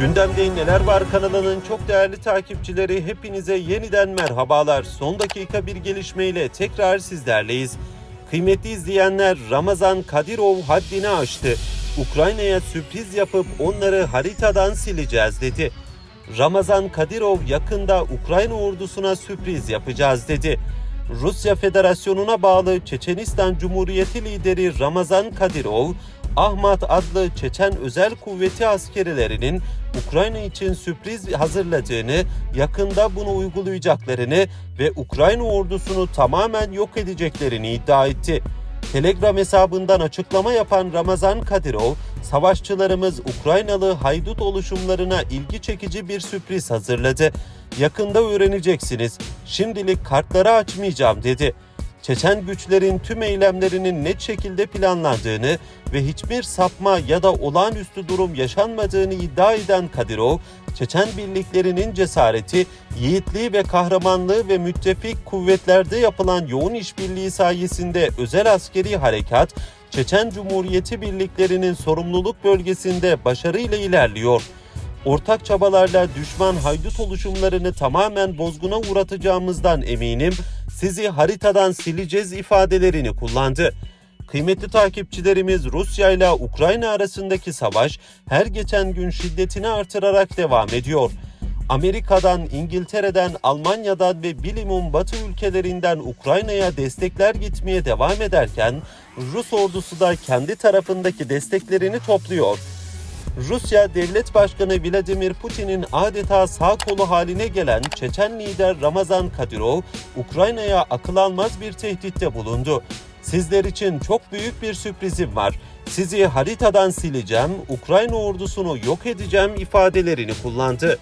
Gündemde Neler Var kanalının çok değerli takipçileri hepinize yeniden merhabalar. Son dakika bir gelişmeyle tekrar sizlerleyiz. Kıymetli izleyenler Ramazan Kadirov haddini aştı. Ukrayna'ya sürpriz yapıp onları haritadan sileceğiz dedi. Ramazan Kadirov yakında Ukrayna ordusuna sürpriz yapacağız dedi. Rusya Federasyonu'na bağlı Çeçenistan Cumhuriyeti lideri Ramazan Kadirov, Ahmat adlı Çeçen özel kuvveti askerilerinin Ukrayna için sürpriz hazırladığını, yakında bunu uygulayacaklarını ve Ukrayna ordusunu tamamen yok edeceklerini iddia etti. Telegram hesabından açıklama yapan Ramazan Kadirov, savaşçılarımız Ukraynalı haydut oluşumlarına ilgi çekici bir sürpriz hazırladı. Yakında öğreneceksiniz. Şimdilik kartları açmayacağım dedi. Çeçen güçlerin tüm eylemlerinin net şekilde planlandığını ve hiçbir sapma ya da olağanüstü durum yaşanmadığını iddia eden Kadirov, Çeçen birliklerinin cesareti, yiğitliği ve kahramanlığı ve müttefik kuvvetlerde yapılan yoğun işbirliği sayesinde özel askeri harekat, Çeçen Cumhuriyeti birliklerinin sorumluluk bölgesinde başarıyla ilerliyor. Ortak çabalarla düşman haydut oluşumlarını tamamen bozguna uğratacağımızdan eminim. Sizi haritadan sileceğiz ifadelerini kullandı. Kıymetli takipçilerimiz Rusya ile Ukrayna arasındaki savaş her geçen gün şiddetini artırarak devam ediyor. Amerika'dan, İngiltere'den, Almanya'dan ve bilimum batı ülkelerinden Ukrayna'ya destekler gitmeye devam ederken Rus ordusu da kendi tarafındaki desteklerini topluyor. Rusya Devlet Başkanı Vladimir Putin'in adeta sağ kolu haline gelen Çeçen lider Ramazan Kadyrov, Ukrayna'ya akıl almaz bir tehditte bulundu. Sizler için çok büyük bir sürprizim var. Sizi haritadan sileceğim, Ukrayna ordusunu yok edeceğim ifadelerini kullandı.